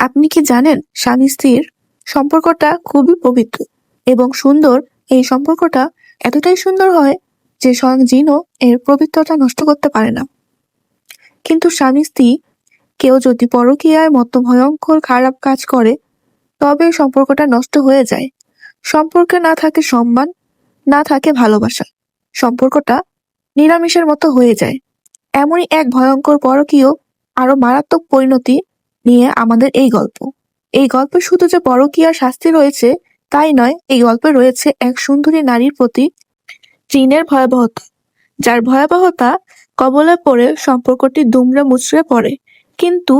আপনি কি জানেন, স্বামী স্ত্রীর সম্পর্কটা খুবই পবিত্র এবং সুন্দর। এই সম্পর্কটা এতটাই সুন্দর হয় যে স্বয়ং জিনও এর পবিত্রতা নষ্ট করতে পারে না। কিন্তু স্বামী স্ত্রী কেউ যদি পরকীয়ার মতো ভয়ঙ্কর খারাপ কাজ করে, তবে সম্পর্কটা নষ্ট হয়ে যায়। সম্পর্কে না থাকে সম্মান, না থাকে ভালোবাসা। সম্পর্কটা নিরামিষের মতো হয়ে যায়। এমনই এক ভয়ঙ্কর পরকীয় আরও মারাত্মক পরিণতি নিয়ে আমাদের এই গল্প। এই গল্পে শুধু যে পরকীয়ার শাস্তি রয়েছে, তাই নয়, এই গল্পে রয়েছে এক সুন্দরী নারীর প্রতি চীনের ভয়াবহতা, যার ভয়াবহতা কবলে পড়ে সম্পর্কটি দুমড়ে মুচড়ে পড়ে। কিন্তু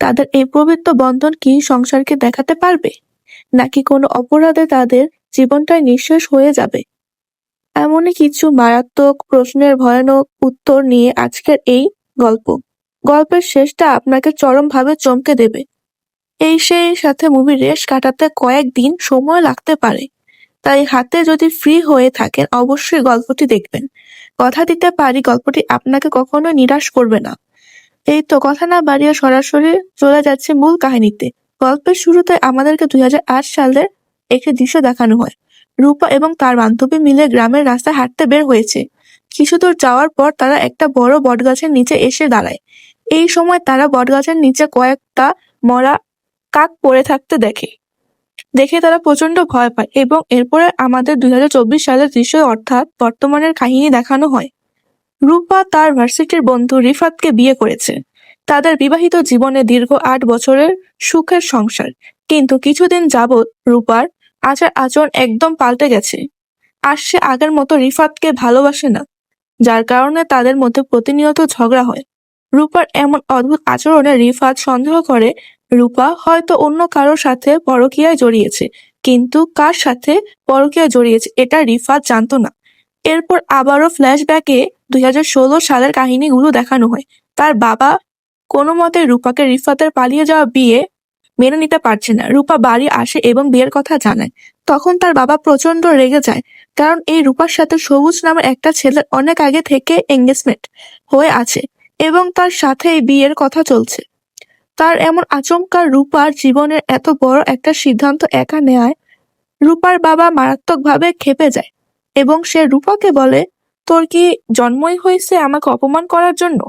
তাদের এই পবিত্র বন্ধন কি সংসারকে দেখাতে পারবে? নাকি কোনো অপরাধে তাদের জীবনটাই নিঃশেষ হয়ে যাবে? এমনই কিছু মারাত্মক প্রশ্নের ভয়ানক উত্তর নিয়ে আজকের এই গল্প। গল্পের শেষটা আপনাকে চরমভাবে চমকে দেবে। এই সেই সাথে মুভি রেশ কাটাতে কয়েকদিন সময় লাগতে পারে। তাই হাতে যদি ফ্রি হয়ে থাকেন, অবশ্যই গল্পটি দেখবেন। কথা দিতে পারি, গল্পটি আপনাকে কখনো নিরাশ করবে না। এই তো কথা না বাড়িয়ে সরাসরি চলে যাচ্ছে মূল কাহিনীতে। গল্পের শুরুতে আমাদেরকে দুই হাজার আট সালের একটি দৃশ্য দেখানো হয়। রূপা এবং তার বান্ধবী মিলে গ্রামের রাস্তায় হাঁটতে বের হয়েছে। কিছু দূর যাওয়ার পর তারা একটা বড় বটগাছের নিচে এসে দাঁড়ায়। এই সময় তারা বটগাছের নিচে কয়েকটা মরা কাক পড়ে থাকতে দেখে। দেখে তারা প্রচণ্ড ভয় পায় এবং এরপরে আমাদের দুই হাজার চব্বিশ সালের দৃশ্য অর্থাৎ বর্তমানের কাহিনী দেখানো হয়। রূপা তার ভার্সিটির বন্ধু রিফাতকে বিয়ে করেছে। তাদের বিবাহিত জীবনে দীর্ঘ আট বছরের সুখের সংসার। কিন্তু কিছুদিন যাবৎ রূপার আচার আচরণ একদম পাল্টে গেছে। আর সে আগের মতো রিফাতকে ভালোবাসে না, যার কারণে তাদের মধ্যে প্রতিনিয়ত ঝগড়া হয়। রূপার এমন অদ্ভুত আচরণে রিফাত সন্দেহ করে, রূপা, হয়তো অন্য কারোর সাথে পরকীয়ায় জড়িয়েছে, কিন্তু কার সাথে পরকীয়ায় জড়িয়েছে এটা রিফাত জানতো না। এরপর আবারও ফ্ল্যাশব্যাকে দুই হাজার ষোলো সালের কাহিনীগুলো দেখানো হয়। তার বাবা কোনো মতে রূপাকে রিফাতের পালিয়ে যাওয়া বিয়ে মেনে নিতে পারছে না। রূপা বাড়ি আসে এবং বিয়ের কথা জানায়। তখন তার বাবা প্রচণ্ড রেগে যায়, কারণ এই রূপার সাথে সবুজ নামের একটা ছেলের অনেক আগে থেকে এঙ্গেজমেন্ট হয়ে আছে। এবং তার সাথে এই বিয়ের কথা চলছে। তার এমন আচমকা রূপার জীবনের এত বড় একটা সিদ্ধান্ত একা নেয় রূপার বাবা মারাত্মকভাবে খেপে যায় এবং সে রূপাকে বলে, তোর কি জন্মই হয়েছে আমাকে অপমান করার জন্য?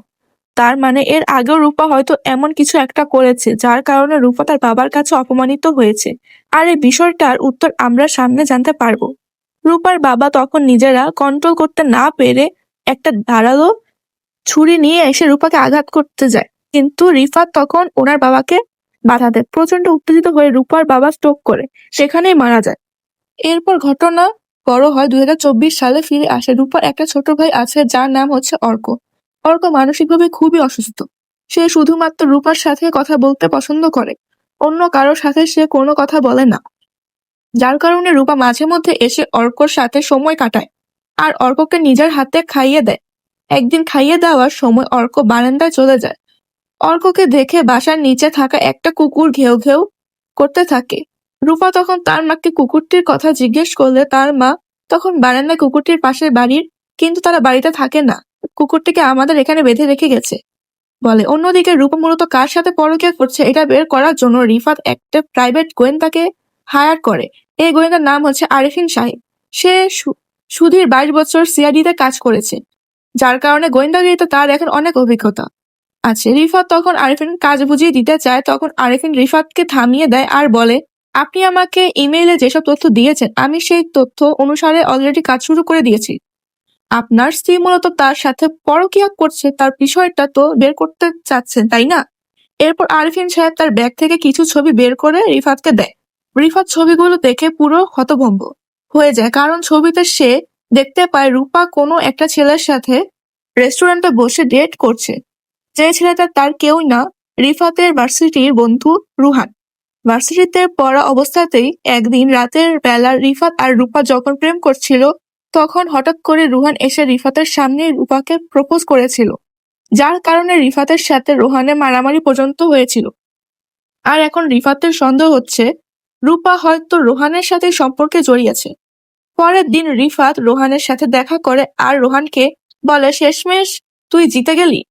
তার মানে এর আগেও রূপা হয়তো এমন কিছু একটা করেছে যার কারণে রূপা তার বাবার কাছে অপমানিত হয়েছে। আর এই বিষয়টার উত্তর আমরা সামনে জানতে পারব। রূপার বাবা তখন নিজেরা কন্ট্রোল করতে না পেরে একটা ধারালো ছুরি নিয়ে এসে রূপাকে আঘাত করতে যায়। কিন্তু রিফাত তখন ওনার বাবাকে বাধা দেয়। প্রচণ্ড উত্তেজিত হয়ে রূপার বাবা স্ট্রোক করে। সেখানেই মারা যায়। এরপর ঘটনা বড় হয় দুই হাজার চব্বিশ সালে ফিরে আসে। রূপার একটা ছোট ভাই আছে যার নাম হচ্ছে অর্ক। অর্ক মানসিকভাবে খুবই অসুস্থ। সে শুধুমাত্র রূপার সাথে কথা বলতে পছন্দ করে। অন্য কারোর সাথে সে কোনো কথা বলে না। যার কারণে রূপা মাঝে মধ্যে এসে অর্কর সাথে সময় কাটায়। আর অর্ককে নিজের হাতে খাইয়ে দেয়। একদিন খাইয়ে দেওয়ার সময় অর্ক বারান্দায় চলে যায়। অর্ককে দেখে বাসার নিচে থাকা একটা কুকুর ঘেউ ঘেউ করতে থাকে। রূপা তখন তার মাকে কুকুরটির কথা জিজ্ঞেস করলে তার মা তখন বারান্দায় কুকুরটির পাশে বাড়ির, কিন্তু তারা বাড়িতে থাকে না। কুকুরটিকে আমাদের এখানে বেঁধে রেখে গেছে। বলে, অন্যদিকে রূপা মূলত কার সাথে পরকীয়া করছে এটা বের করার জন্য রিফাত একটা প্রাইভেট গোয়েন্দাকে হায়ার করে। এই গোয়েন্দার নাম হচ্ছে আরিফিন সাহেব সে সুধীর বাইশ বছর সিআইডিতে কাজ করেছে। যার কারণে গোয়েন্দাগিরিতে তার এখন অনেক অভিজ্ঞতা আছে। রিফাত তখন আরিফিন কাজ বুঝিয়ে দিতে চায়, তখন আরিফিন রিফাতকে থামিয়ে দেয় আর বলে, আপনি আমাকে ইমেইলে যেসব তথ্য দিয়েছেন, আমি সেই তথ্য অনুসারে অলরেডি কাজ শুরু করে দিয়েছি। আপনার স্ত্রী মূলত তার সাথে পরকীয়া করছে, তার বিষয়টা তো বের করতে চাচ্ছেন, তাই না? এরপর আরিফিন সাহেব তার ব্যাগ থেকে কিছু ছবি বের করে রিফাতকে দেয়। রিফাত ছবিগুলো দেখে পুরো হতভম্ব হয়ে যায়, কারণ ছবিতে সে দেখতে পায় রূপা কোনো একটা ছেলের সাথে রেস্টুরেন্টে বসে ডেট করছে। যে ছেলেটা তার কেউই না, রিফাতের ভার্সিটির বন্ধু রুহান। ভার্সিটিতে পড়া অবস্থাতেই একদিন রাতের বেলা রিফাত আর রূপা যখন প্রেম করছিল, তখন হঠাৎ করে রুহান এসে রিফাতের সামনে রূপাকে প্রপোজ করেছিল, যার কারণে রিফাতের সাথে রোহানের মারামারি পর্যন্ত হয়েছিল। আর এখন রিফাতের সন্দেহ হচ্ছে, রূপা হয়তো রোহানের সাথে সম্পর্কে জড়িয়েছে পরের দিন রিফাত রোহানের সাথে দেখা করে আর রোহানকে বলে, শেষমেশ তুই জিতে গেলি?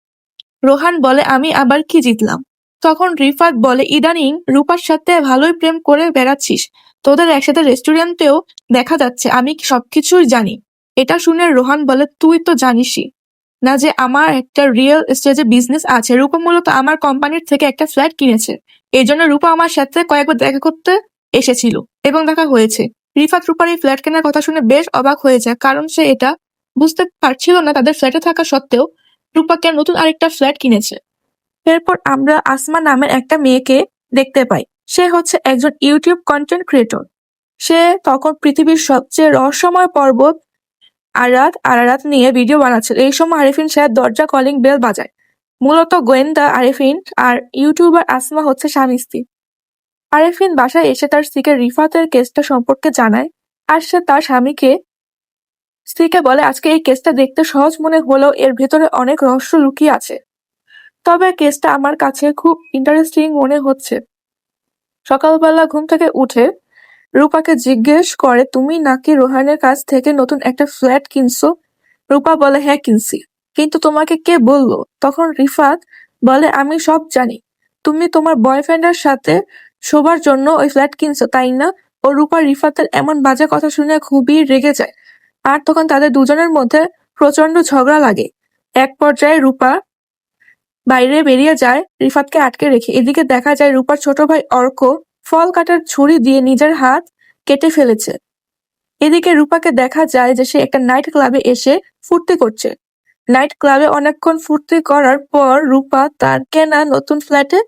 রোহান বলে, আমি আবার কি জিতলাম? তখন রিফাত বলে, ইদানিং রূপার সাথে ভালোই প্রেম করে বেড়াচ্ছিস। তোদের একসাথে রেস্টুরেন্টেও দেখা যাচ্ছে, আমি সবকিছুই জানি। এটা শুনে রোহান বলে, তুই তো জানিসই না যে আমার একটা রিয়েল এস্টেটে বিজনেস আছে। রূপা মূলত আমার কোম্পানির থেকে একটা ফ্ল্যাট কিনেছে। এই জন্য রূপা আমার সাথে কয়েকবার দেখা করতে এসেছিল এবং দেখা হয়েছে। রিফাত রূপার এই ফ্ল্যাট কেনার কথা শুনে বেশ অবাক হয়ে যায়, কারণ সে এটা বুঝতে পারছিল না তাদের ফ্ল্যাটে থাকা সত্ত্বেও রূপাকে নতুন আরেকটা ফ্ল্যাট কিনেছে। এরপর আমরা আসমা নামের একটা মেয়েকে দেখতে পাই। সে হচ্ছে একজন ইউটিউব কন্টেন্ট ক্রিয়েটর সে তখন পৃথিবীর সবচেয়ে রহস্যময় পর্বত আরাত, আরারাত নিয়ে ভিডিও বানাচ্ছিল এই সময় আরিফিন সাহেব দরজা কলিং বেল বাজায়। মূলত গোয়েন্দা আরিফিন আর ইউটিউবার আসমা হচ্ছে স্বামী স্ত্রী। আরিফিন বাসায় এসে তার স্ত্রীকে রিফাতের কেসটা সম্পর্কে জানায় আর সে তার স্বামীকে স্ত্রীকে বলে, আজকে এই কেসটা দেখতে সহজ মনে হলেও এর ভেতরে অনেক রহস্য লুকিয়ে আছে। তবে কেসটা আমার কাছে খুব ইন্টারেস্টিং মনে হচ্ছে। সকালবেলা ঘুম থেকে উঠে রূপাকে জিজ্ঞেস করে, তুমি নাকি রোহানের কাছ থেকে নতুন একটা ফ্ল্যাট কিনছো? রূপা বলে হ্যাঁ কিনছি। কিন্তু তোমাকে কে বলল? তখন রিফাত বলে, আমি সব জানি। তুমি তোমার বয়ফ্রেন্ডের সাথে শোবার জন্য ওই ফ্ল্যাট কিনছো, তাই না? ও রূপা রিফাতের এমন বাজে কথা শুনে খুবই রেগে যায়। আর তখন তাদের দুজনের মধ্যে প্রচণ্ড ঝগড়া লাগে। এক পর্যায়ে রূপা বাইরে বেরিয়ে যায়, রিফাতকে আটকে রেখে। এদিকে দেখা যায় রূপার ছোট ভাই অর্ক ফল কাটার ছুরি দিয়ে নিজের হাত কেটে ফেলেছে। এদিকে রূপাকে দেখা যায় যে সে একটা নাইট ক্লাবে এসে ফুর্তি করছে। নাইট ক্লাবে অনেকক্ষণ ফুর্তি করার পর রূপা তার কেনা নতুন ফ্ল্যাটে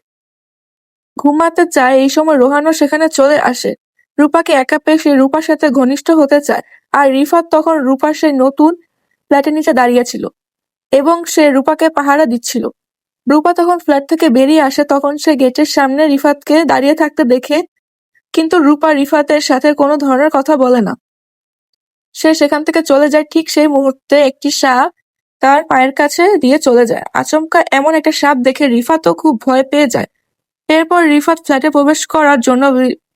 ঘুমাতে চায়, এই সময় রোহানও সেখানে চলে আসে। রূপাকে একা পেয়ে সে রূপার সাথে ঘনিষ্ঠ হতে চায়, আর রিফাত তখন রূপার সেই নতুন ফ্ল্যাটের নিচে দাঁড়িয়েছিল এবং সে রূপাকে পাহারা দিচ্ছিল। রূপা তখন ফ্ল্যাট থেকে বেরিয়ে আসে, তখন সে গেটের সামনে রিফাতকে দাঁড়িয়ে থাকতে দেখে, কিন্তু রূপা রিফাতের সাথে কোনো ধরনের কথা বলে না। সে সেখান থেকে চলে যায়, ঠিক সেই মুহূর্তে একটি সাপ তার পায়ের কাছে দিয়ে চলে যায়। আচমকা এমন একটা সাপ দেখে রিফাতও খুব ভয় পেয়ে যায়। এরপর রিফাত ফ্ল্যাটে প্রবেশ করার জন্য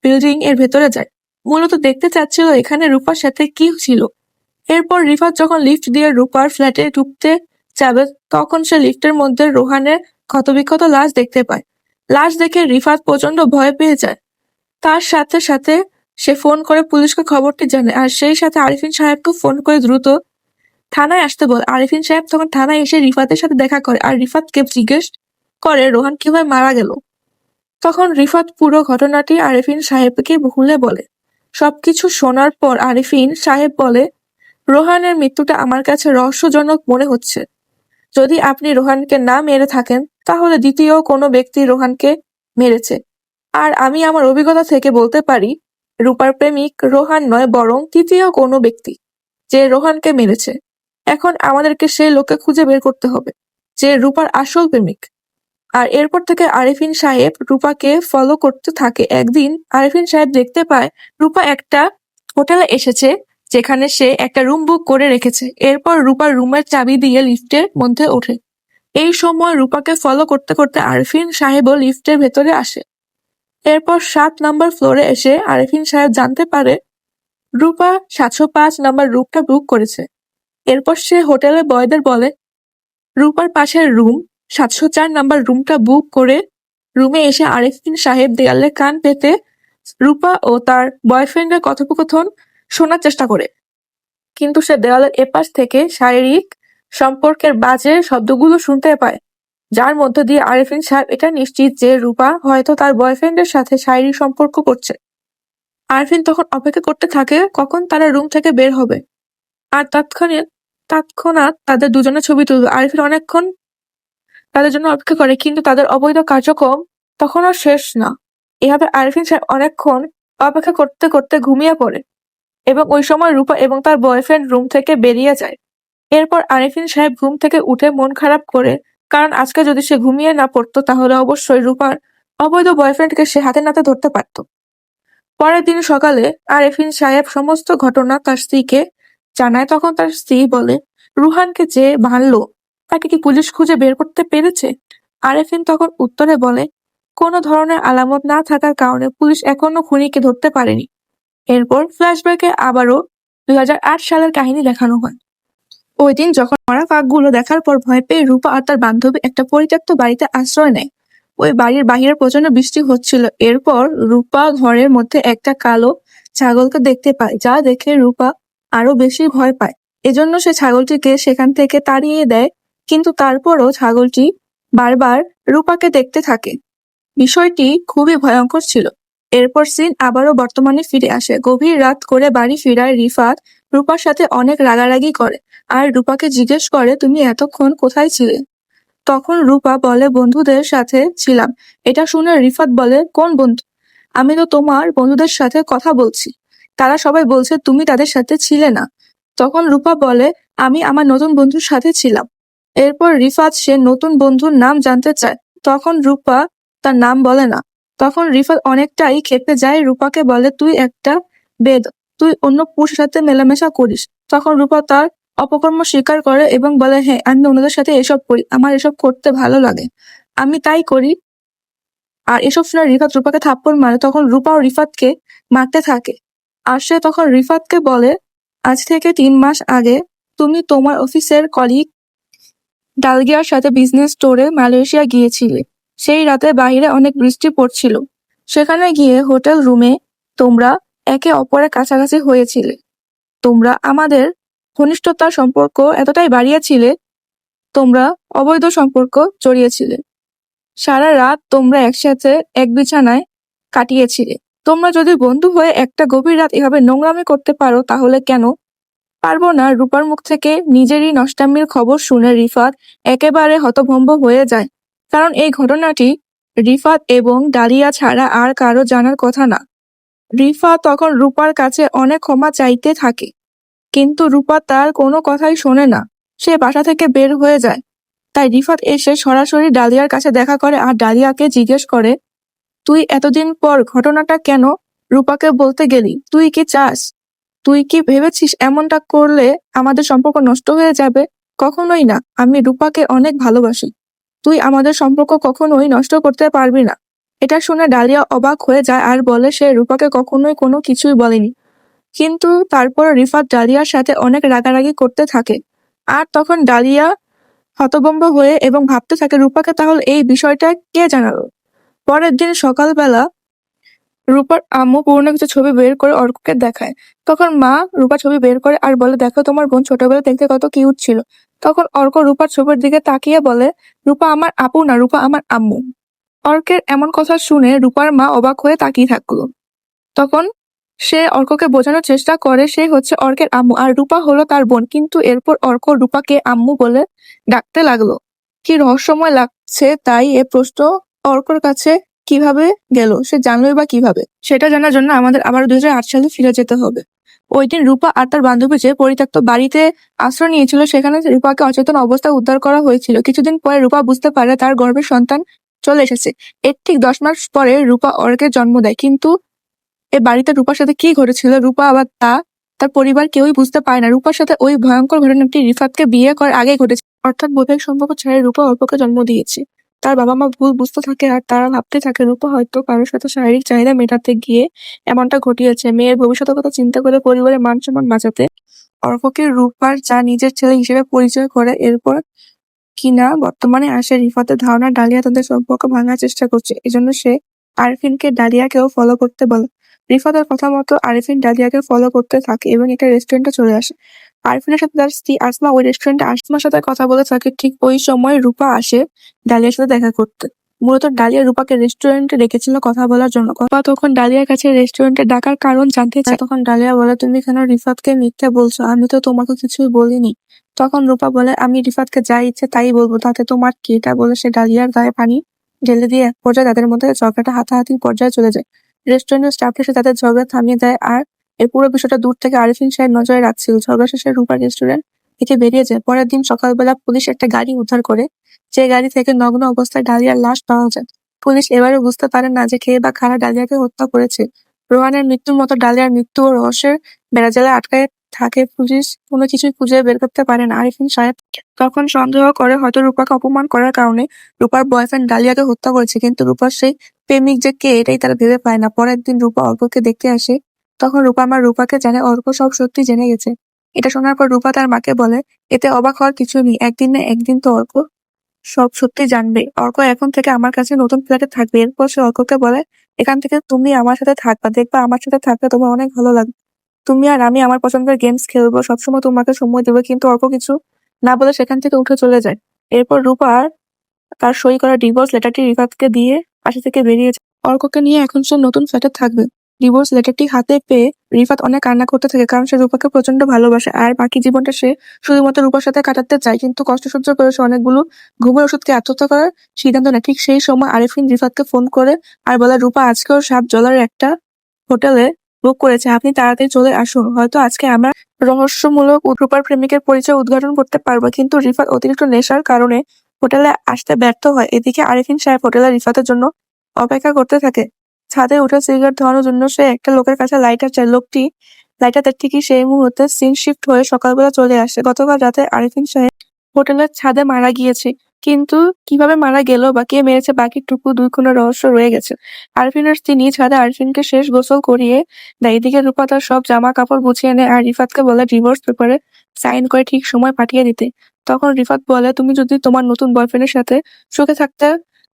বিল্ডিং এর ভেতরে যায়। মূলত দেখতে চাচ্ছিল এখানে রূপার সাথে কি ছিল। এরপর রিফাত যখন লিফট দিয়ে রূপার ফ্ল্যাটে ঢুকতে যাবে, তখন সে লিফটের মধ্যে রোহানের ক্ষতবিক্ষত লাশ দেখতে পায়। লাশ দেখে রিফাত প্রচণ্ড ভয় পেয়ে যায়। তার সাথে সাথে সে ফোন করে পুলিশকে খবরটি জানে আর সেই সাথে আরিফিন সাহেবকে ফোন করে দ্রুত থানায় আসতে বলে। আরিফিন সাহেব তখন থানায় এসে রিফাতের সাথে দেখা করে আর রিফাতকে জিজ্ঞেস করে, রোহান কীভাবে মারা গেল? তখন রিফাত পুরো ঘটনাটি আরিফিন সাহেবকে ভুলে বলে। সবকিছু শোনার পর আরিফিন সাহেব বলে, রোহানের মৃত্যুটা আমার কাছে রহস্যজনক মনে হচ্ছে। যদি আপনি রোহানকে না মেরে থাকেন, তাহলে দ্বিতীয় কোনো ব্যক্তি রোহানকে মেরেছে। আর আমি আমার অভিজ্ঞতা থেকে বলতে পারি, রূপার প্রেমিক রোহান নয়, বরং তৃতীয় কোনো ব্যক্তি যে রোহানকে মেরেছে। এখন আমাদেরকে সেই লোককে খুঁজে বের করতে হবে, যে রূপার আসল প্রেমিক। আর এরপর থেকে আরিফিন সাহেব রূপাকে ফলো করতে থাকে। একদিন আরিফিন সাহেব দেখতে পায় রূপা একটা হোটেলে এসেছে যেখানে সে একটা রুম বুক করে রেখেছে। এরপর রূপার রুমের চাবি দিয়ে লিফটের মধ্যে ওঠে। এই সময় রূপাকে ফলো করতে করতে আরিফিন সাহেবও লিফটের ভেতরে আসে। এরপর সাত নম্বর ফ্লোরে এসে আরিফিন সাহেব জানতে পারে রূপা সাতশো পাঁচ নম্বর রুমটা বুক করেছে। এরপর সে হোটেলের বয়দের বলে, রূপার পাশের রুম সাতশো চার নাম্বার রুমটা বুক করে রুমে এসে আরিফিন সাহেব দেয়ালে কান পেতে রূপা ও তার বয়ফ্রেন্ডের কথোপকথন শোনার চেষ্টা করে। কিন্তু সে দেওয়ালের এপাশ থেকে শারীরিক সম্পর্কের বাজে শব্দগুলো শুনতে পায়, যার মধ্য দিয়ে আরেফিন সাহেব এটা নিশ্চিত যে রূপা হয়তো তার বয়ফ্রেন্ডের সাথে শারীরিক সম্পর্ক করছে। আরফিন তখন অপেক্ষা করতে থাকে কখন তারা রুম থেকে বের হবে। আর তৎক্ষণাৎ তৎক্ষণাৎ তাদের দুজনের ছবি তুলবে। আরিফিন অনেকক্ষণ তাদের জন্য অপেক্ষা করে, কিন্তু তাদের অবৈধ কার্যক্রম তখনও শেষ না। এভাবে আরিফিন সাহেব অনেকক্ষণ অপেক্ষা করতে করতে ঘুমিয়ে পড়ে এবং ওই সময় রূপা এবং তার বয়ফ্রেন্ড রুম থেকে বেরিয়ে যায়। এরপর আরিফিন সাহেব ঘুম থেকে উঠে মন খারাপ করে, কারণ আজকে যদি সে ঘুমিয়ে না পড়তো, তাহলে অবশ্যই রূপার অবৈধ বয়ফ্রেন্ডকে সে হাতে নাতে ধরতে পারত। পরের দিন সকালে আরিফিন সাহেব সমস্ত ঘটনা তার স্ত্রীকে জানায়। তখন তার স্ত্রী বলে, রুহানকে যে মারলো তাকে কি পুলিশ খুঁজে বের করতে পেরেছে? আরেফিন তখন উত্তরে বলে, কোনো ধরনের আলামত না থাকার কারণে পুলিশ এখনও খুনিকে ধরতে পারেনি। এরপর ফ্ল্যাশব্যাকে আবারও দুই হাজার আট সালের কাহিনী দেখানো হয়। ওই দিন যখন মরা কাকগুলো দেখার পর ভয় পেয়ে রূপা আর তার বান্ধবী একটা পরিত্যক্ত বাড়িতে আশ্রয় নেয়। ওই বাড়ির বাহিরে প্রচণ্ড বৃষ্টি হচ্ছিল। এরপর রূপা ঘরের মধ্যে একটা কালো ছাগলকে দেখতে পায়, যা দেখে রূপা আরও বেশি ভয় পায়। এজন্য সে ছাগলটিকে সেখান থেকে তাড়িয়ে দেয় কিন্তু তারপরও ছাগলটি বারবার রূপাকে দেখতে থাকে। বিষয়টি খুবই ভয়ঙ্কর ছিল। এরপর সিন আবারও বর্তমানে ফিরে আসে। গভীর রাত করে বাড়ি ফিরায় রিফাত রূপার সাথে অনেক রাগারাগি করে আর রূপাকে জিজ্ঞেস করে, তুমি এতক্ষণ কোথায় ছিলে? তখন রূপা বলে, বন্ধুদের সাথে ছিলাম। এটা শুনে রিফাত বলে, কোন বন্ধু? আমি তো তোমার বন্ধুদের সাথে কথা বলছি। তারা সবাই বলছে, তুমি তাদের সাথে ছিলে না। তখন রূপা বলে, আমি আমার নতুন বন্ধুর সাথে ছিলাম। এরপর রিফাত সে নতুন বন্ধুর নাম জানতে চায়। তখন রূপা তার নাম বলে না। তখন রিফাত অনেকটাই খেপে যায়। রূপাকে বলে, তুই একটা বেদ। তুই অন্য পুরুষের সাথে মেলামেশা করিস। তখন রূপা তার অপকর্ম স্বীকার করে এবং বলে হ্যাঁ আমি অন্যদের সাথে এসব করি। আমার এসব করতে ভালো লাগে। আমি তাই করি। আর এসব শুনে রিফাত রূপাকে থাপ্পড় মারে। তখন রূপা ও রিফাতকে মারতে থাকে। আর সে তখন রিফাতকে বলে, আজ থেকে তিন মাস আগে তুমি তোমার অফিসের কলিগ ডালগিয়ার সাথে বিজনেস স্টোরে মালয়েশিয়া গিয়েছিলে। সেই রাতে বাহিরে অনেক বৃষ্টি পড়ছিল। সেখানে গিয়ে হোটেল রুমে তোমরা একে অপরের কাছাকাছি হয়েছিলে। তোমরা আমাদের ঘনিষ্ঠতার সম্পর্ক এতটাই বাড়িয়েছিলে, তোমরা অবৈধ সম্পর্ক জড়িয়েছিলে। সারা রাত তোমরা একসাথে এক বিছানায় কাটিয়েছিলে। তোমরা যদি বন্ধু হয়ে একটা গভীর রাত এভাবে নোংরামি করতে পারো, তাহলে কেন পারব না, রূপার মুখ থেকে নিজেরই নষ্টামির খবর শুনে রিফাত একেবারে হতভম্ব হয়ে যায়। কারণ এই ঘটনাটি রিফাত এবং ডালিয়া ছাড়া আর কারও জানার কথা না। রিফা তখন রূপার কাছে অনেক ক্ষমা চাইতে থাকে, কিন্তু রূপা তার কোনো কথাই শোনে না। সে বাসা থেকে বের হয়ে যায়। তাই রিফাত এসে সরাসরি ডালিয়ার কাছে দেখা করে আর ডালিয়াকে জিজ্ঞেস করে, তুই এতদিন পর ঘটনাটা কেন? রূপাকে বলতে গেলি, তুই কি চাস? তুই কি ভেবেছিস এমনটা করলে আমাদের সম্পর্ক নষ্ট হয়ে যাবে? কখনোই না। আমি রূপাকে অনেক ভালোবাসি। তুই আমাদের সম্পর্ক কখনোই নষ্ট করতে পারবি না। এটা শুনে ডালিয়া অবাক হয়ে যায় আর বলে সে রূপাকে কখনোই কোনো কিছুই বলেনি। কিন্তু তারপর রিফাত ডালিয়ার সাথে অনেক রাগারাগি করতে থাকে। আর তখন ডালিয়া হতভম্ব হয়ে এবং ভাবতে থাকে, রূপাকে তাহলে এই বিষয়টা কে জানালো? পরের দিন সকালবেলা রূপার আম্মু পুরনো কিছু ছবি বের করে অর্ককে দেখায়। তখন মা রূপা ছবি বের করে আর বলে, দেখো, তোমার বোন ছোটবেলা দেখতে কত কিউট ছিল। তখন অর্ক রূপার ছবির দিকে তাকিয়ে বলে, রূপা আমার আপু না, রূপা আমার আম্মু। অর্কের এমন কথা শুনে রূপার মা অবাক হয়ে তাকিয়ে থাকল। তখন সে অর্ককে বোঝানোর চেষ্টা করে, সে হচ্ছে অর্কের আম্মু আর রূপা হলো তার বোন। কিন্তু এরপর অর্ক রূপাকে আম্মু বলে ডাকতে লাগল। কি রহস্যময় লাগছে তাই এ প্রশ্ন অর্কর কাছে কীভাবে গেল, সে জানলোই বা কীভাবে? সেটা জানার জন্য আমাদের আবার দুই হাজার আট সালে ফিরে যেতে হবে। ওই দিন রূপা আর তার বান্ধবী যে পরিত্যক্ত বাড়িতে আশ্রয় নিয়েছিল, সেখানে রূপাকে অচেতন অবস্থায় উদ্ধার করা হয়েছিল। কিছুদিন পরে রূপা বুঝতে পারে তার গর্ভের সন্তান চলে এসেছে। এর ঠিক দশ মাস পরে রূপা অর্কের জন্ম দেয়। কিন্তু এ বাড়িতে রূপার সাথে কি ঘটেছিল, রূপা আবার তা, তার পরিবার কেউই বুঝতে পারে না। রূপার সাথে ওই ভয়ঙ্কর ঘটনাটি রিফাতকে বিয়ে করার আগে ঘটেছে। অর্থাৎ বৈবাহিক সম্পর্ক ছাড়াই রূপা অল্পকে জন্ম দিয়েছে। তার বাবা মা ভুল বুঝতে থাকে আর তারা ভাবতে থাকে, রূপা হয়তো কারোর সাথে শারীরিক চাহিদা মেটাতে গিয়ে এমনটা ঘটিয়েছে। মেয়ের ভবিষ্যতের কথা চিন্তা করে পরিবারের মান সম্মান বাঁচাতে অর্ককে রূপার যা নিজের ছেলে হিসেবে পরিচয় করে, এরপর কিনা বর্তমানে আসে রিফাতের ধারণা, ডালিয়া তাদের সম্পর্ক ভাঙার চেষ্টা করছে। এজন্য সে আরফিনকে ডালিয়াকেও ফলো করতে বলে। রিফাতের কথা মতো আরিফিন ডালিয়াকে ফলো করতে থাকে এবং একটা রেস্টুরেন্টে চলে আসে। আরফিনের সাথে তার স্ত্রী আসমা ওই রেস্টুরেন্টে আসমার সাথে কথা বলে থাকে ঠিক ওই সময় রূপা আসে ডালিয়ার সাথে দেখা করতে। মূলত ডালিয়া রূপাকে রেস্টুরেন্টে রেখেছিল কথা বলার জন্য। রূপা তখন ডালিয়ার কাছে রেস্টুরেন্টে ডাকার কারণ জানতে চায়। তখন ডালিয়া বলে, তুমি কেন রিফাতকে মিথ্যা বলছো? আমি তো তোমাকে কিছুই বলিনি। তখন রূপা বলে, আমি রিফাতকে যা ইচ্ছে তাই বলব। তাতে তোমার কি এটা বলে? সে ডালিয়ার গায়ে পানি ঢেলে দিয়ে এক পর্যায়ে তাদের মধ্যে ঝগড়াটা হাতাহাতির পর্যায়ে চলে যায়। রেস্টুরেন্টের স্টাফ এসে তাদের ঝগড়া থামিয়ে দেয় আর এই পুরো বিষয়টা দূর থেকে আরিফিন সাহেব নজরে রাখছিল। ঝগড়া শেষে রূপা রেস্টুরেন্ট থেকে বেরিয়ে যায়। পরের দিন সকালবেলা পুলিশ একটা গাড়ি উদ্ধার করে। যে গাড়ি থেকে নগ্ন অবস্থায় ডালিয়ার লাশ পাওয়া যায়। পুলিশ এবারে বুঝতে পারে না যে খেয়ে বা খারা ডালিয়াকে হত্যা করেছে। রোহানের মৃত্যুর মতো ডালিয়ার মৃত্যু ও রহস্যের বেড়াজালে আটকায় থাকে পুলিশ। কোনো কিছুই খুঁজে বের করতে পারে না আরিফিন সাহেব। তখন সন্দেহ করে হয়তো রূপাকে অপমান করার কারণে রূপার বয়ফ্রেন্ড ডালিয়াকে হত্যা করেছে। কিন্তু রূপার সেই প্রেমিক যে কে, এটাই তারা ভেবে পায় না। পরের দিন রূপা অর্ককে দেখতে আসে। তখন রূপা মা রূপাকে জানে অর্ক সব সত্যি জেনে গেছে। এটা শোনার পর রূপা তার মাকে বলে, এতে অবাক হওয়ার কিছু নেই। একদিন না একদিন তো অর্ক সব সত্যি জানবে। অর্ক এখন থেকে আমার কাছে নতুন ফ্ল্যাটে থাকবে। এরপর সে অর্ককে বলে, এখান থেকে তুমি আমার সাথে থাকবা। দেখবা আমার সাথে থাকলে তোমার অনেক ভালো লাগবে। তুমি আর আমি আমার পছন্দের গেমস খেলব। সবসময় তোমাকে সময় দেবো। কিন্তু অর্ক কিছু না বলে সেখান থেকে উঠে চলে যায়। এরপর রূপা তার সই করা ডিভোর্স লেটারটি রিফাতকে দিয়ে পাশে থেকে বেরিয়ে যায়। অর্ককে নিয়ে এখন সে নতুন ফ্ল্যাটে থাকবে। ডিভোর্স লেটারটি হাতে পেয়ে রিফাত অনেক কান্না করতে থাকে, কারণ সে রূপাকে প্রচণ্ড ভালোবাসে। আর বাকি জীবনটা সে শুধুমাত্র রূপার সাথে কাটাতে চায়, কিন্তু কষ্ট সহ্য করে সে অনেকগুলো ঘুমের ওষুধকে আত্মহত্যা করার সিদ্ধান্ত নেয়। ঠিক সেই সময় আরিফিন রিফাতকে ফোন করে আর বলে, রূপা আজকেও সাত ডলারের একটা হোটেলে বুক করেছে, আপনি তাড়াতাড়ি চলে আসুন। হয়তো আজকে আমরা রহস্যমূলক রূপার প্রেমিকের পরিচয় উদ্ঘাটন করতে পারব। কিন্তু রিফাত অতিরিক্ত নেশার কারণে হোটেলে আসতে ব্যর্থ হয়। এদিকে আরিফিন সাহেব হোটেলে রিফাতের জন্য অপেক্ষা করতে থাকে। ছাদে উঠে সিগারেট ধরানোর জন্য সে একটা লোকের কাছে লাইটার চায়। লোকটি লাইটারদের ঠিকই সেই মুহূর্তে সিন শিফট হয়ে সকালবেলা চলে আসে। গতকাল রাতে আরিফিন সাহেব হোটেলের ছাদে মারা গিয়েছে। কিন্তু কীভাবে মারা গেল বা কে মেরেছে বাকি টুকু দুই কোনো রহস্য রয়ে গেছে। আরফিনের স্ত্রী নিজ হাতে আরফিনকে শেষ গোসল করিয়ে দেয়। এদিকে রূপা তার সব জামা কাপড় গুছিয়ে নেয় আর রিফাতকে বলে ডিভোর্স পেপারে সাইন করে ঠিক সময় পাঠিয়ে দিতে। তখন রিফাত বলে, তুমি যদি তোমার নতুন বয়ফ্রেন্ডের সাথে সুখে থাকতে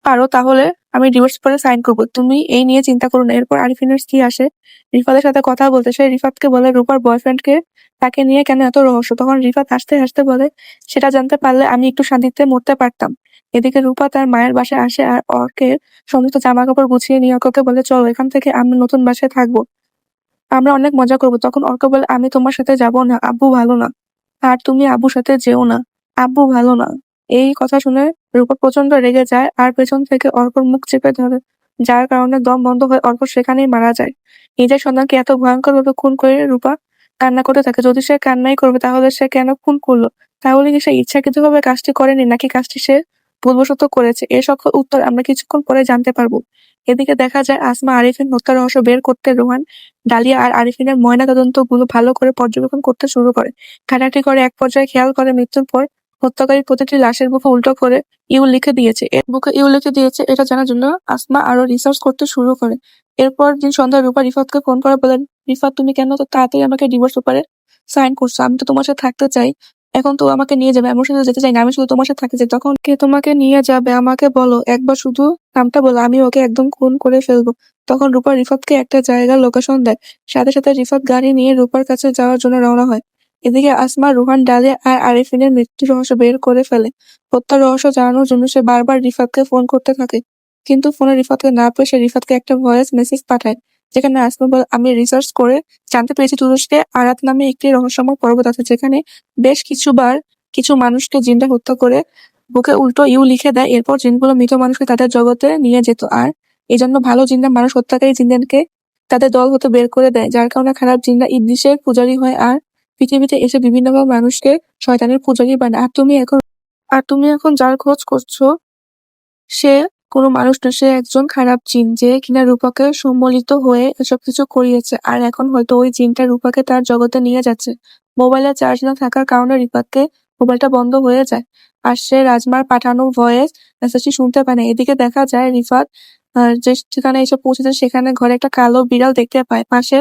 পারো তাহলে, আমি ডিভোর্স পেপারে সাইন করব। তুমি এই নিয়ে চিন্তা করো না। এরপর আরিফিনের স্ত্রী আসে? রিফাতের সাথে কথা বলতে সে রিফাতকে বলে, রূপার বয়ফ্রেন্ডকে তাকে নিয়ে কেন এত রহস্য? তখন রিফাত হাসতে হাসতে বলে, সেটা জানতে পারলে আমি একটু শান্তিতে মরতে পারতাম। এদিকে রূপা তার মায়ের বাসায় আসে আর অর্কের সমস্ত জামা কাপড় গুছিয়ে নিয়ে অর্ককে বলে, চলো, এখান থেকে আমরা নতুন বাসায় থাকব। আমরা অনেক মজা করব। তখন অর্ক বলে, আমি তোমার সাথে যাব না, আব্বু ভালো না। আর তুমি আব্বুর সাথে যেও না। আব্বু ভালো না। এই কথা শুনে রূপা প্রচণ্ড রেগে যায় আর পেছন থেকে অর্কর মুখ চেপে ধরে। যার কারণে দম বন্ধ হয়ে অর্ক সেখানেই মারা যায়। নিজের সন্তানকে এত ভয়ঙ্কর ভাবে খুন করে রূপা কান্না করতে থাকে। যদি সে কান্নাই করবে, তাহলে সে কেন খুন করল? তাহলে কি সে ইচ্ছাকৃতভাবে কাজটি করেনি, নাকি কাজটি সে ভুলবশত করেছে? এ সকল উত্তর আমরা কিছুক্ষণ পরে জানতে পারব। এদিকে দেখা যায় আসমা আরিফিন হত্যা রহস্য বের করতে রোহান, ডালিয়া আর আরিফিনের ময়না তদন্তগুলো ভালো করে পর্যবেক্ষণ করতে শুরু করে। ঘাটাঘাটি করে এক পর্যায়ে খেয়াল করে মৃত্যুর পর হত্যাকারী প্রতিটি লাশের বুকে উল্টো করে ইউ লিখে দিয়েছে। এর বুকে ইউ লিখে দিয়েছে, এটা জানার জন্য আসমা আরও রিসার্চ করতে শুরু করে। এরপর দিন সন্ধ্যায় রূপা রিফাতকে ফোন করে বলেন রিফাত, তুমি কেন তো তাড়াতাড়ি আমাকে ডিভোর্স পেপারে সাইন করছ? আমি তো তোমার সাথে থাকতে চাই। এখন তো আমাকে নিয়ে যাবে আমার সাথে যেতে চাই না, আমি শুধু তোমার সাথে থাকতে চাই। তখন কে তোমাকে নিয়ে যাবে? আমাকে বলো, একবার শুধু নামটা বলো, আমি ওকে একদম খুন করে ফেলব। তখন রূপা রিফাতকে একটা জায়গার লোকেশন দেয়। সাথে সাথে রিফাত গাড়ি নিয়ে রূপার কাছে যাওয়ার জন্য রওনা হয়। এদিকে আসমা, রুহান ডালে আর আরিফিনের মৃত্যু রহস্য বের করে ফেলে। হত্যার রহস্য জানানোর জন্য সে বারবার রিফাতকে ফোন করতে থাকে। কিন্তু ফোনে রিফাতকে না পেয়ে সে রিফাতকে একটা ভয়েস মেসেজ পাঠায়, যেখানে আসমা বলে, আমি রিসার্চ করে জানতে পেরেছি তুরস্কে আরাত নামে একটি রহস্যময় পর্বত আছে, যেখানে বেশ কিছুবার কিছু মানুষকে জিনটা হত্যা করে বুকে উল্টো ইউ লিখে দেয়। এরপর জিনগুলো মৃত মানুষকে তাদের জগতে নিয়ে যেত। আর এই জন্য ভালো জিনরা মানুষ হত্যাকারী জিনদেরকে তাদের দল হতে বের করে দেয়, যার কারণে খারাপ জিনরা ইবলিশের পূজারী হয় আর পৃথিবীতে এসে বিভিন্নভাবে মানুষকে শয়তানের পূজারী বানায়। আর তুমি এখন, আর তুমি এখন যার খোঁজ করছ, সে কোনো মানুষ না, সে একজন খারাপ জিন যে কিনা রূপাকে সম্মিলিত হয়ে এসব কিছু করিয়েছে। আর এখন হয়তো ওই জিনটা রূপাকে তার জগতে নিয়ে যাচ্ছে। মোবাইলে চার্জ না থাকার কারণে রিপাতকে মোবাইলটা বন্ধ হয়ে যায়। আর সে রাজমার পাঠানো ভয়েস মেসেজটি শুনতে পায় না। এদিকে দেখা যায় রিফাত আহ, যে যেখানে এসে পৌঁছেছে সেখানে ঘরে একটা কালো বিড়াল দেখতে পায়। পাশে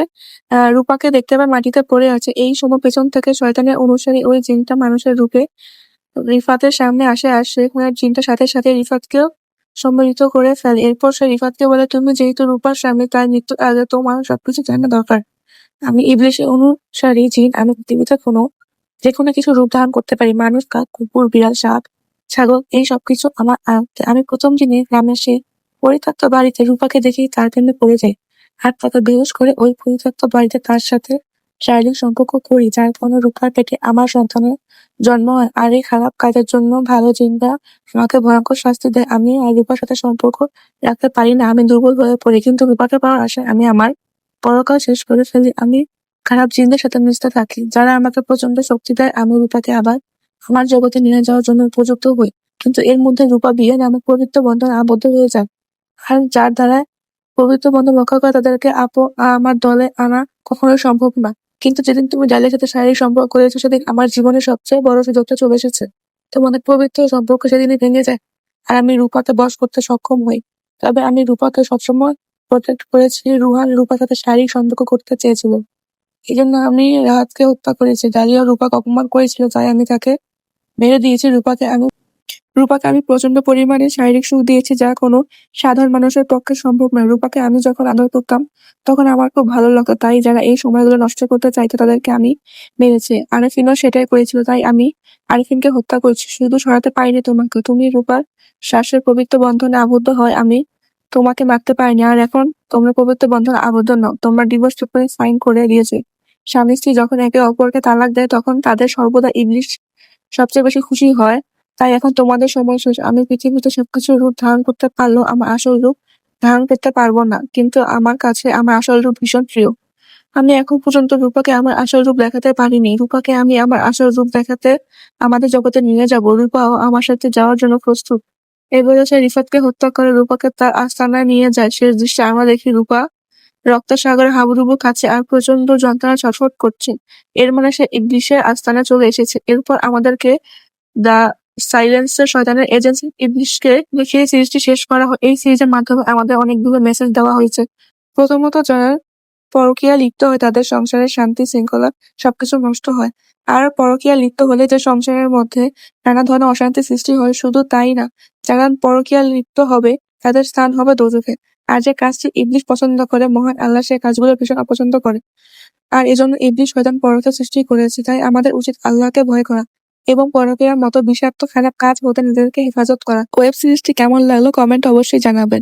রূপাকে দেখতে পায় মাটিতে পড়ে আছে। এই সময় পেছন থেকে শয়তানের অনুসারী ওই জিনটা মানুষের রূপে রিফাতের সামনে আসে আর সেখানে জিনটার সাথে সাথে রিফাতকেও সম্মিলিত করে ফেলে। এরপর সে রিফাতকে বলে তুমি যেহেতু রূপার সামনে তার মৃত্যুর আগে তোমার সবকিছু জানা দরকার। আমি ইবলিশের অনুসারী জিন। আমি পৃথিবীতে কোনো যে কোনো কিছু রূপ ধারণ করতে পারি। মানুষ কাক কুকুর বিড়াল সাপ ছাগল এই সবকিছু আমার আমি প্রথম দিনে গ্রামে সে পরিত্যক্ত বাড়িতে রূপাকে দেখেই তার প্রেমে পড়ে যাই আর তাকে বেহুশ করে ওই পরিত্যক্ত বাড়িতে তার সাথে শারীরিক সম্পর্ক করি, যার কোনো রূপার পেটে আমার সন্তানের জন্ম হয়। আর এই খারাপ কাজের জন্য ভালো জিন্দা আমাকে ভয়ঙ্কর শাস্তি দেয়। আমি আর রূপার সাথে সম্পর্ক রাখতে পারি না। আমি দুর্বল হয়ে পড়ি, কিন্তু রূপাকে পাওয়ার আশায় আমি আমার পরকাল শেষ করে ফেলি। আমি খারাপ জিনদের সাথে মিশতে থাকি, যারা আমাকে প্রচণ্ড শক্তি দেয়। আমি রূপাকে আবার আমার জগতে নিয়ে যাওয়ার জন্য উপযুক্ত হই, কিন্তু এর মধ্যে রূপা বিয়ে নামে পবিত্র বন্ধন আবদ্ধ হয়ে যায়। আর যার দ্বারা পবিত্র বন্ধন রক্ষা করে তাদেরকে আপো আমার দলে আনা কখনো সম্ভব না। কিন্তু যেদিন তুমি ডালের সাথে শারীরিক সম্পর্ক করেছ, সেদিন আমার জীবনের সবচেয়ে বড় সুযোগটা চলে এসেছে। তোমাদের পবিত্র সম্পর্ক সেদিনই ভেঙে যায়। আর আমি রূপাতে বস করতে সক্ষম হই। তবে আমি রূপাকে সবসময় প্রোটেক্ট করেছি। রুহান রূপার সাথে শারীরিক সম্পর্ক করতে চেয়েছিল। এই জন্য আমি রাহাতকে হত্যা করেছি। ডালিয়া রূপাকে অপমান করেছিল, তাই আমি তাকে মেরে দিয়েছি। রূপাকে আমি রূপাকে আমি প্রচণ্ড পরিমাণে শারীরিক সুখ দিয়েছি, যা কোনো সাধারণ মানুষের পক্ষে সম্ভব নয়। রূপাকে আমি যখন আদর করতাম, তখন আমার খুব ভালো লাগতো। তাই যারা এই সময়গুলো নষ্ট করতে চাইতো, তাদেরকে আমি মেরেছি। আরিফিনও সেটাই করেছিল, তাই আমি আরিফিনকে হত্যা করেছি। শুধু সরাতে পারিনি তোমাকে। তুমি রূপার শ্বাসের পবিত্র বন্ধনে আবদ্ধ হয়, আমি তোমাকে মারতে পারিনি। আর এখন তোমরা পবিত্র বন্ধনে আবদ্ধ নও। তোমরা ডিভোর্স পেপারে সাইন করে দিয়েছে। স্বামী স্ত্রী যখন একে অপরকে তালাক দেয়, তখন তাদের সর্বদা ইংলিশ সবচেয়ে বেশি খুশি হয়। তাই এখন তোমাদের সময় শেষ। আমি পৃথিবীতে সবকিছু রূপ ধারণ করতে পারলেও আমার আসল রূপ ধারণ করতে পারব না, কিন্তু আমার কাছে আমার আসল রূপ ভীষণ প্রিয়। আমি এখন পর্যন্ত রূপাকে আমার আসল রূপ দেখাতে পারিনি। রূপাকে আমি আমার আসল রূপ দেখাতে আমাদের জগতে নিয়ে যাব। রূপাও আমার সাথে যাওয়ার জন্য প্রস্তুত। এবারে সে রিফাতকে হত্যা করে রূপাকে তার আস্তানায় নিয়ে যায়। শেষ দৃশ্যে আমরা দেখি রূপা রক্তসাগরে হাবুডুবু খাচ্ছে আর প্রচণ্ড যন্ত্রণা ছটফট করছে। এর মানে সে ইংলিশের আস্তানায় চলে এসেছে। এরপর আমাদেরকে দা সাইলেন্সের শয়তানের এজেন্সি ইংলিশকে দেখিয়ে সিরিজটি শেষ করা হয়। এই সিরিজের মাধ্যমে আমাদের অনেকগুলো মেসেজ দেওয়া হয়েছে। প্রথমত যারা পরকীয়া লিপ্ত হয়, তাদের সংসারের শান্তি, শৃঙ্খলা সবকিছু নষ্ট হয়। আর পরকীয়া লিপ্ত হলে যে সংসারের মধ্যে নানা ধরনের অশান্তি সৃষ্টি হয়, শুধু তাই না, যারা পরকীয়া লিপ্ত হবে, তাদের স্থান হবে দোজখে। আর যে কাজটি ইবলিশ পছন্দ করে, মহান আল্লাহ সে কাজগুলো ভীষণ অপছন্দ করে। আর এজন্য ইবলিশ শয়তান পরকীয়া সৃষ্টি করেছে, তাই আমাদের উচিত আল্লাহকে ভয় করা। এবং পরকীয়ার মতো বিষাক্ত খারাপ কাজ হতে নিজেদেরকে হেফাজত করা। ওয়েব সিরিজটি কেমন লাগল কমেন্ট অবশ্যই জানাবেন।